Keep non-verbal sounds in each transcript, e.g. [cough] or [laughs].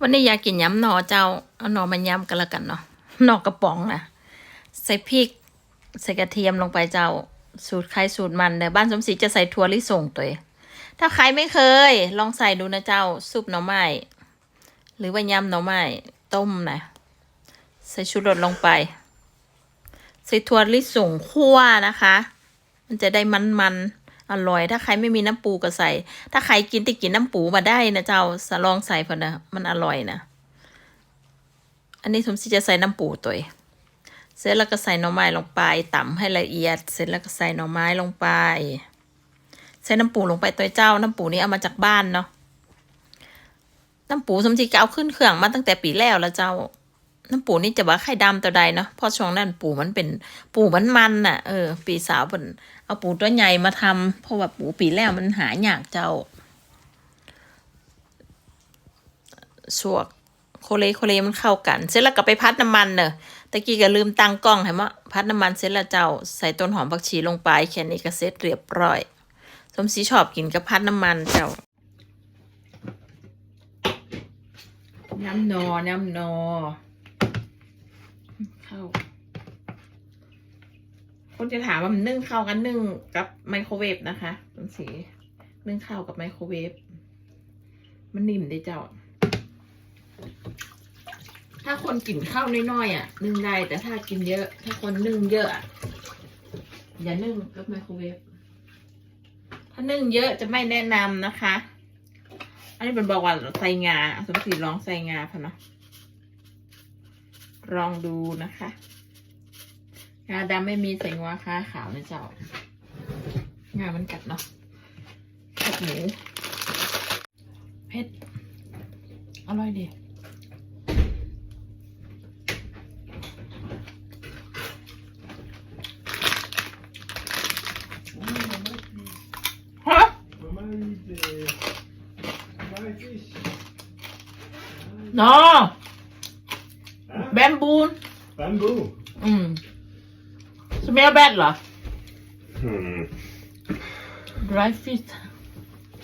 วันนี้อยากกินยำหนอเจ้าเอาหนอมันยำกันละกันเนาะหนอกระป๋องนะใส่พริก ใส่กระเทียมลงไปเจ้า สูตรใครสูตรมันแต่บ้านสมศรีจะใส่ถั่วลิสงตัวถ้าใครไม่เคย ลองใส่ดูนะเจ้าซุปหน่อไม้หรือว่ายำหน่อไม้ต้มนะใส่ชูรสลงไป ใส่ถั่วลิสงคั่วนะคะ มันจะได้มันๆ อร่อย ถ้าใครไม่มีน้ำปูก็ใส่ ถ้าใครกินติกินน้ำปูมาได้นะเจ้าสลองใส่พอนะมันอร่อยนะ อันนี้สมศรีจะใส่น้ำปูตัวเองเสร็จแล้วก็ใส่หน่อไม้ลงไปต่ำให้ละเอียด เสร็จแล้วก็ใส่หน่อไม้ลงไป ใส่น้ำปูลงไปตัวเจ้า น้ำปูนี่เอามาจากบ้านเนาะน้ำปูสมศรีก็เอาขึ้นเครื่องมาตั้งแต่ปีแล้วแล้วเจ้า น้ำปูนี่จะว่าไข่ดำตัวใดเนาะเพราะช่วงนั้นปูมันเป็นปูมันมันน่ะ เออ ปีสาวเป็นเอาปูตัวใหญ่มาทำเพราะว่าปูปีแล้วมันหายากเจ้าสวกโคเลโคเลมันเข้ากัน เสร็จแล้วก็ไปพัดน้ำมันเนอะตะกี้ก็ลืมตั้งกล้องให้มะพัดน้ำมันเสร็จแล้วเจ้าใส่ต้นหอมผักชีลงไปแค่นี้ก็เสร็จเรียบร้อยสมศรีชอบกินกับพัดน้ำมันเจ้าน้ำนอน้ำนอ เข้า คนจะถามว่ามันนึ่งข้าวกันนึ่งกับไมโครเวฟนะคะสมศรีนึ่งข้าวกับไมโครเวฟ มันนิ่มได้เจ้า ถ้าคนกินข้าวน้อยๆอะ นึ่งได้ แต่ถ้ากินเยอะ ถ้าคนนึ่งเยอะ อย่านึ่งกับไมโครเวฟ ถ้านึ่งเยอะจะไม่แนะนำนะคะ อันนี้เป็นบอกว่าใส่งาสมศรีลองใส่งาพะเนาะ ลองดูนะคะงาดำไม่มีใส่งาค่าขาวนะเจ้างามันกัดเนาะกัดหมูเผ็ดอร่อยดีฮ Bamboo. อืมสเมลแบดเหรอ Hmm. dry fish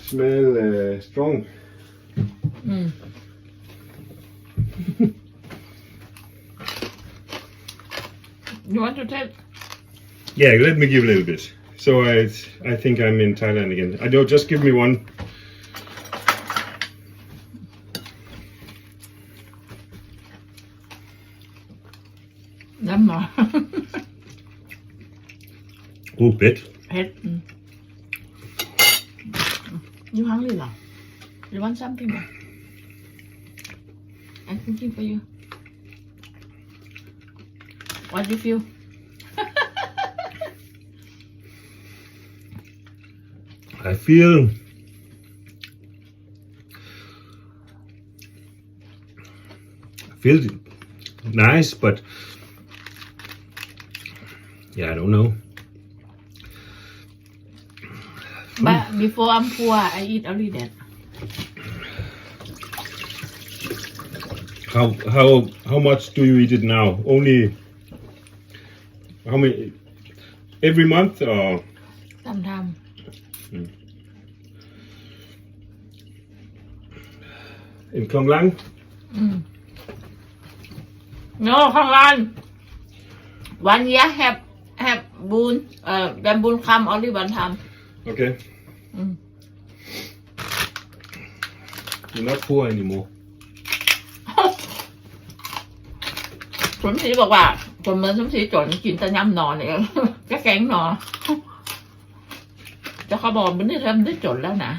Smell uh, strong. อืม [laughs] you want to take Yeah, let me give a little bit. So I, I think I'm in Thailand again. I don't just give me one. น้ำหมอ Oh, bit. เผ็ดอืม you hungry เหรอ you want something more I'm cooking for you what you feel I feel. I feel nice, but Yeah, I don't know. But before I'm poor, I eat only that. How how how much do you eat it now? Only how many every month or Sometimes. Mm. in Klong Lang? Mm. No, come on. One year have have boon เอ่อ bamboo come only one time Okay. Mm. You're not poor anymore. สมศรีบอกว่าผมเหมือนสมศรีจนกินแต่ยำหนอนเนี่ย ก็แกงหนอนแต่เขาบอกมันนี่เริ่มได้จนแล้วนะ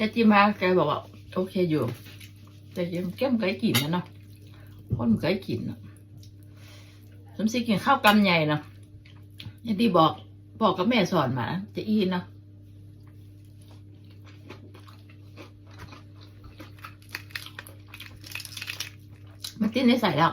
แกจิมาแกบอกว่าโอเคอยู่ แต่ยังแก้มนเคยกินนะเนาะคนมันเคยกินนะสมศรีกินข้าวกำใหญ่เนาะอย่างที่บอกบอกกับแม่สอนมาจะอีเนาะมาติ้นได้ใส่แล้ว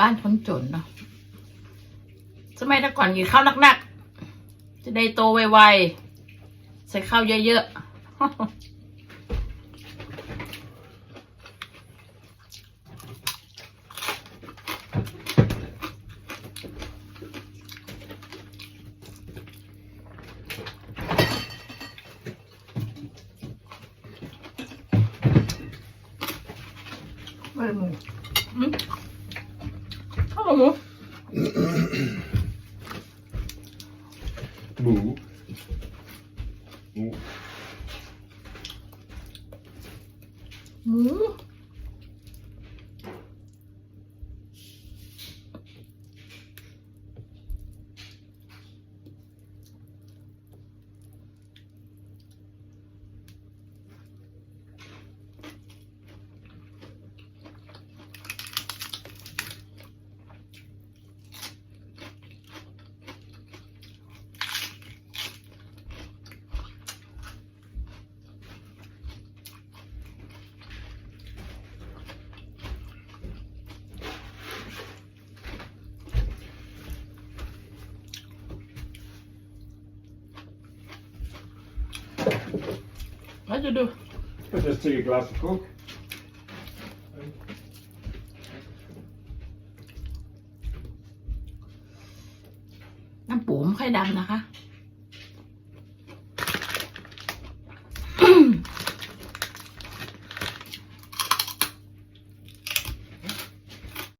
บ้านคนจนเนาะสมัยแต่ก่อนกินข้าวหนักๆ จะได้โตไวๆ ใส่ข้าวเยอะๆไม่ หมูอืม ข้าวหมู Moo. Moo. หมูแล้วจะดู But just take a glass of Coke. น้ำปูไม่ค่อยดังนะคะ